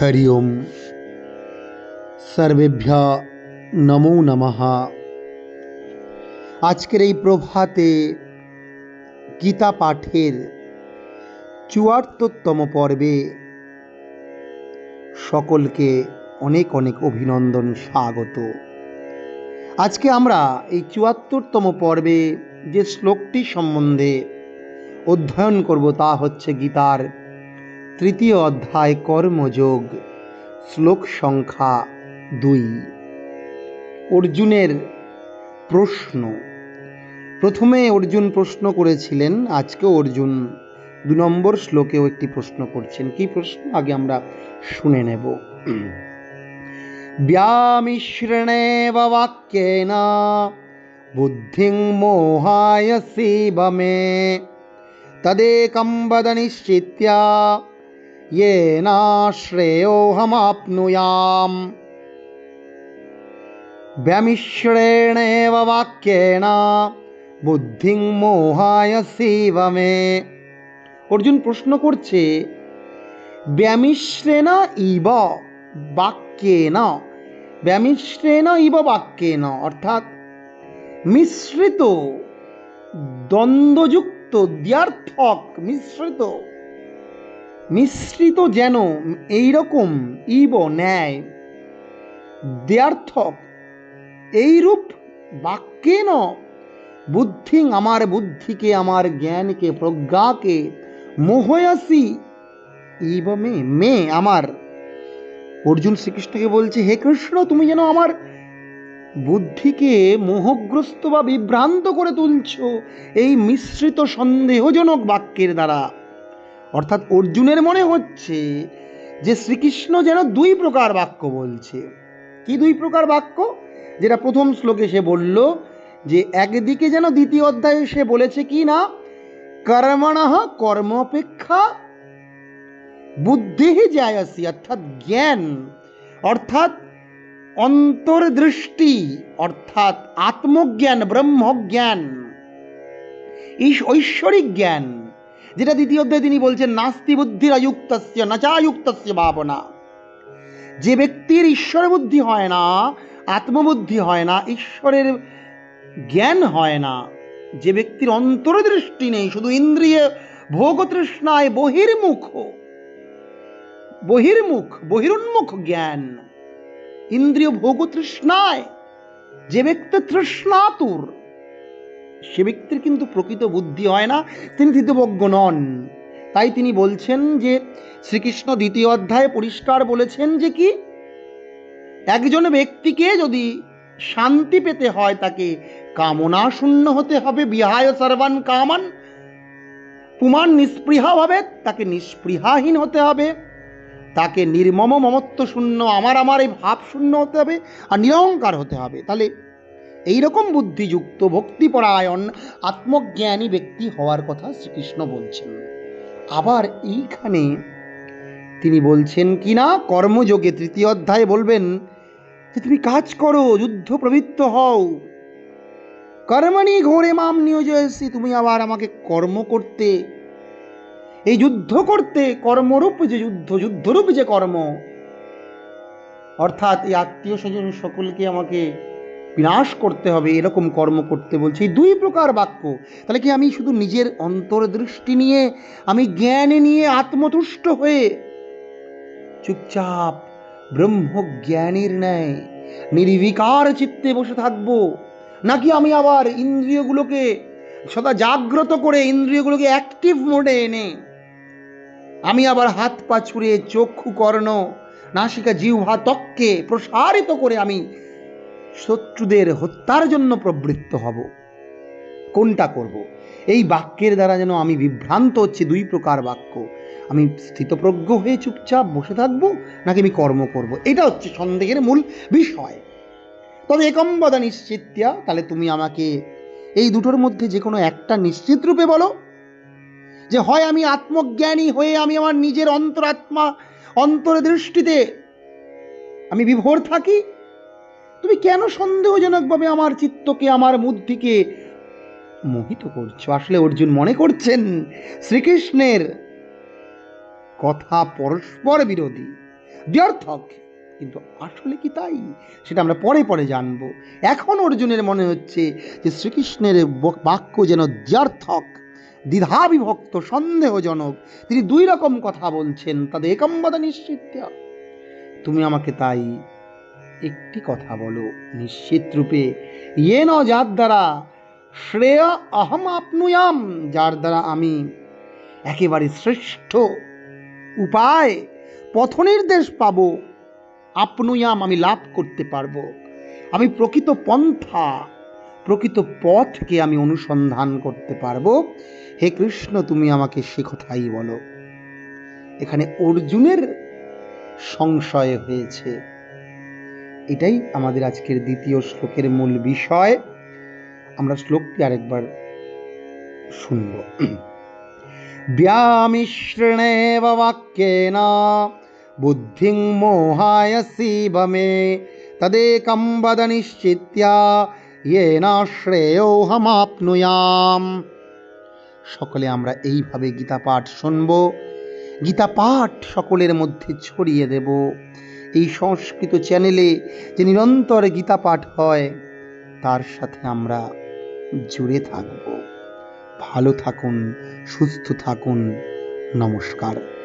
হরি ওম সর্বেভ্য নমো নমঃ আজকের এই প্রভাতে গীতা পাঠের চুয়াত্তরতম পর্বে সকলকে অনেক অনেক অভিনন্দন, স্বাগত। আজকে আমরা এই চুয়াত্তরতম পর্বে যে শ্লোকটি সম্বন্ধে অধ্যয়ন করব তা হচ্ছে গীতার তৃতীয় অধ্যায় কর্মযোগ, শ্লোক সংখ্যা দুই। অর্জুনের প্রশ্ন। প্রথমে অর্জুন প্রশ্ন করেছিলেন আজকে অর্জুন দু নম্বর শ্লোকেও একটি প্রশ্ন করছেন। কি প্রশ্ন? আগে আমরা শুনে নেব। ব্যামিশ্রণেব বাক্যেন, বুদ্ধিং মোহায়সীব মে তদেকম বদ নিশ্চিত্য। येन श्रेयोऽहमाप्नुयाम् व्यामिश्रेणेव वाक्येन বুদ্ধিং মোহায়সীব মে অর্জুন প্রশ্ন করছে ব্যামিশ্রেণ ইব বাক্যেন ব্যামিশ্রেণ ইব বাক্যেন অর্থাৎ মিশ্রিত দ্বন্দ্বযুক্ত দ্ব্যর্থক মিশ্রিত মিশ্রিত যেন এইরকম ইব ন্যায়। দ্ব্যর্থক এইরূপ বাক্যে ন? বুদ্ধি আমার বুদ্ধিকে, আমার জ্ঞানকে, প্রজ্ঞাকে, মোহয়াসি। ইব মে মে আমার। অর্জুন শ্রীকৃষ্ণকে বলছে, হে কৃষ্ণ, তুমি যেন আমার বুদ্ধিকে মোহগ্রস্ত বা বিভ্রান্ত করে তুলছ। এই মিশ্রিত সন্দেহজনক বাক্যের দ্বারা। অর্থাৎ অর্জুনের মনে হচ্ছে যে শ্রীকৃষ্ণ যেন দুই প্রকার বাক্য বলছে। কি দুই প্রকার বাক্য? যেটা প্রথম শ্লোকে সে বলল যে একদিকে যেন দ্বিতীয় অধ্যায়ে সে বলেছে কি না? কর্মণঃ কর্ম অপেক্ষা বুদ্ধি জায়াসি, অর্থাৎ জ্ঞান, অর্থাৎ অন্তর্দৃষ্টি, অর্থাৎ আত্মজ্ঞান, ব্রহ্মজ্ঞান ঐশ্বরিক জ্ঞান। যেটা দ্বিতীয় অধ্যায়ে তিনি বলছেন, নাস্তি বুদ্ধির অযুক্তস্য নাচাযুক্তস্য ভাবনা। যে ব্যক্তির ঈশ্বর বুদ্ধি হয় না, আত্মবুদ্ধি হয় না, ঈশ্বরের জ্ঞান হয় না, যে ব্যক্তির অন্তর্দৃষ্টি নেই, শুধু ইন্দ্রিয় ভোগতৃষ্ণায় বহির্মুখ বহির্মুখ, বহিরুন্মুখ জ্ঞান, ইন্দ্রিয় ভোগতৃষ্ণায়, যে ব্যক্তি তৃষ্ণাতুর সে ব্যক্তির কিন্তু প্রকৃত বুদ্ধি হয় না, তিনি স্থিতবজ্ঞ নন। তাই তিনি বলছেন যে, শ্রীকৃষ্ণ দ্বিতীয় অধ্যায়ে পরিষ্কার বলেছেন যে কি, একজন ব্যক্তিকে যদি শান্তি পেতে হয় তাকে কামনা শূন্য হতে হবে, বিহায় সর্বান কামান, পুমান নিষ্পৃহা হবে তাকে নিষ্পৃহাহীন হতে হবে, তাকে নির্মম মমত্ব শূন্য, আমার আমার এই ভাব শূন্য হতে হবে, আর নিরঙ্কার হতে হবে। তাহলে এইরকম বুদ্ধিযুক্ত ভক্তিপরায়ণ, আত্মজ্ঞানী ব্যক্তি হওয়ার কথা শ্রীকৃষ্ণ বলছেন। আবার এইখানে তিনি বলছেন, কি না কর্মযোগে তৃতীয় অধ্যায়ে বলবেন যে তুমি কাজ করো, যুদ্ধ প্রবৃত্ত হও। কর্মণি ঘোরে মাম নিয়োজয়সি, তুমি আবার আমাকে কর্ম করতে। এই যুদ্ধ করতে, কর্মরূপ যে যুদ্ধ, যুদ্ধরূপ যে কর্ম। অর্থাৎ এই আত্মীয় স্বজন সকলকে আমাকে বিনাশ করতে হবে, এরকম কর্ম করতে বলছে। এই দুই প্রকার বাক্য। তাহলে কি আমি শুধু নিজের অন্তর্দৃষ্টি নিয়ে, আমি জ্ঞান নিয়ে আত্মতুষ্ট হয়ে চুপচাপ ব্রহ্মজ্ঞানীর ন্যায়, নির্বিকার চিত্তে বসে থাকব, নাকি আমি আবার ইন্দ্রিয়গুলোকে সদা জাগ্রত করে ইন্দ্রিয়গুলোকে অ্যাক্টিভ মোডে এনে, আমি আবার হাত পা ছুঁড়ে চক্ষু কর্ণ নাসিকা জিহ্বা ত্বককে প্রসারিত করে আমি শত্রুদের হত্যার জন্য প্রবৃত্ত হব কোনটা করব। এই বাক্যের দ্বারা যেন আমি বিভ্রান্ত হচ্ছে, দুই প্রকার বাক্য আমি স্থিতপ্রজ্ঞ হয়ে চুপচাপ বসে থাকব, নাকি আমি কর্ম করব। এটা হচ্ছে সন্দেহের মূল বিষয় তবে একম্বদা নিশ্চিত্যা, তাহলে তুমি আমাকে এই দুটোর মধ্যে যে কোনো একটা নিশ্চিত রূপে বলো যে হয় আমি আত্মজ্ঞানী হয়ে আমি আমার নিজের অন্তরাত্মা, অন্তর্দৃষ্টিতে আমি বিভোর থাকি তুমি কেন সন্দেহজনকভাবে আমার চিত্তকে, আমার বুদ্ধিকে মোহিত করছ? আসলে অর্জুন মনে করছেন শ্রীকৃষ্ণের কথা পরস্পর বিরোধী ব্যর্থক কিন্তু আসলে কি তাই? সেটা আমরা পরে পরে জানব। এখন অর্জুনের মনে হচ্ছে যে শ্রীকৃষ্ণের বাক্য যেন দ্ব্যর্থক, দ্বিধাবিভক্ত, সন্দেহজনক। তিনি দুই রকম কথা বলছেন, তাদের একম্বদা নিশ্চিত তুমি আমাকে তাই একটি কথা বলো। নিশ্চিত রূপে ইয়ে ন যার দ্বারা শ্রেয় অহম আপনুয়াম, যার দ্বারা আমি একেবারে শ্রেষ্ঠ উপায়, পথ নির্দেশ পাবো, আপনুয়াম আমি লাভ করতে পারব। আমি প্রকৃত পন্থা, প্রকৃত পথকে আমি অনুসন্ধান করতে পারব। হে কৃষ্ণ, তুমি আমাকে সে কথাই বলো। এখানে অর্জুনের সংশয় হয়েছে। এটাই আমাদের আজকের দ্বিতীয় শ্লোকের মূল বিষয়। আমরা শ্লোকটি আরেকবার শুনব। বাক্যেন, বুদ্ধিং মোহায়সি বমে, তদেকম বদ নিশ্চিত্যা, ইয়েন শ্রেয়োহমাপ্নুয়াম সকলে আমরা এইভাবে গীতা পাঠ শুনব। গীতা পাঠ সকলের মধ্যে ছড়িয়ে দেব। এই সংস্কৃত চ্যানেলে যে নিরন্তর গীতা পাঠ হয়, তার সাথে আমরা জুড়ে থাকব। ভালো থাকুন, সুস্থ থাকুন। নমস্কার।